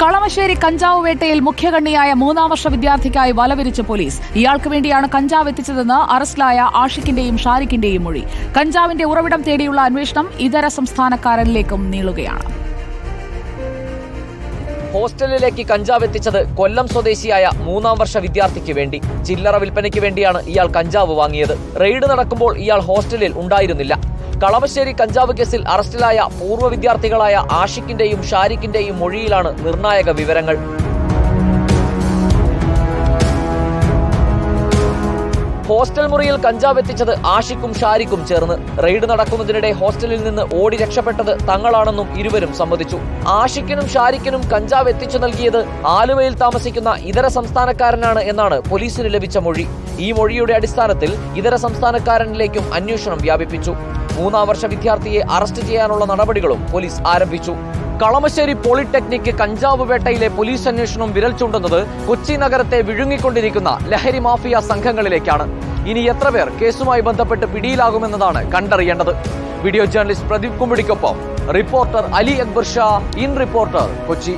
കളമശ്ശേരി കഞ്ചാവ് വേട്ടയിൽ മുഖ്യകണ്ണിയായ മൂന്നാം വർഷ വിദ്യാർത്ഥിക്കായി വലവിരിച്ച പോലീസ്. ഇയാൾക്ക് വേണ്ടിയാണ് കഞ്ചാവ് എത്തിച്ചതെന്ന് അറസ്റ്റിലായ ആഷിഖിന്റെയും ഷാരിഖിന്റെയും മൊഴി. കഞ്ചാവിന്റെ ഉറവിടം തേടിയുള്ള അന്വേഷണം ഇതര സംസ്ഥാനക്കാരനിലേക്കും നീളുകയാണ്. ഹോസ്റ്റലിലേക്ക് കഞ്ചാവ് എത്തിച്ചത് കൊല്ലം സ്വദേശിയായ മൂന്നാം വർഷ വിദ്യാർത്ഥിക്ക് വേണ്ടി. ചില്ലറ വിൽപ്പനയ്ക്ക് വേണ്ടിയാണ് ഇയാൾ കഞ്ചാവ് വാങ്ങിയത്. റെയ്ഡ് നടക്കുമ്പോൾ ഇയാൾ ഹോസ്റ്റലിൽ ഉണ്ടായിരുന്നില്ല. കളമശ്ശേരി കഞ്ചാവ് കേസിൽ അറസ്റ്റിലായ പൂർവ വിദ്യാർത്ഥികളായ ആഷിഖിന്റെയും ഷാരിഖിന്റെയും മൊഴിയിലാണ് നിർണായക വിവരങ്ങൾ. ഹോസ്റ്റൽ മുറിയിൽ കഞ്ചാവ് എത്തിച്ചത് ആഷിക്കും ഷാരിക്കും ചേർന്ന്. റെയ്ഡ് നടക്കുന്നതിനിടെ ഹോസ്റ്റലിൽ നിന്ന് ഓടി രക്ഷപ്പെട്ടത് തങ്ങളാണെന്നും ഇരുവരും സമ്മതിച്ചു. ആഷിക്കിനും ഷാരിഖിനും കഞ്ചാവ് എത്തിച്ചു നൽകിയത് ആലുവയിൽ താമസിക്കുന്ന ഇതര സംസ്ഥാനക്കാരനാണ് എന്നാണ് പോലീസിന് ലഭിച്ച മൊഴി. ഈ മൊഴിയുടെ അടിസ്ഥാനത്തിൽ ഇതര സംസ്ഥാനക്കാരനിലേക്കും അന്വേഷണം വ്യാപിപ്പിച്ചു. മൂന്നാം വർഷ വിദ്യാർത്ഥിയെ അറസ്റ്റ് ചെയ്യാനുള്ള നടപടികളും പോലീസ് ആരംഭിച്ചു. കളമശ്ശേരി പോളിടെക്നിക് കഞ്ചാവ് വേട്ടയിലെ പോലീസ് അന്വേഷണം വിരൽ ചൂണ്ടുന്നത് കൊച്ചി നഗരത്തെ വിഴുങ്ങിക്കൊണ്ടിരിക്കുന്ന ലഹരി മാഫിയ സംഘങ്ങളിലേക്കാണ്. ഇനി എത്ര പേർ കേസുമായി ബന്ധപ്പെട്ട് പിടിയിലാകുമെന്നതാണ് കണ്ടറിയേണ്ടത്. വീഡിയോ ജേർണലിസ്റ്റ് പ്രദീപ് കുമ്പിടിക്കൊപ്പം reporter Ali Akbar Shah in reporter Kochi.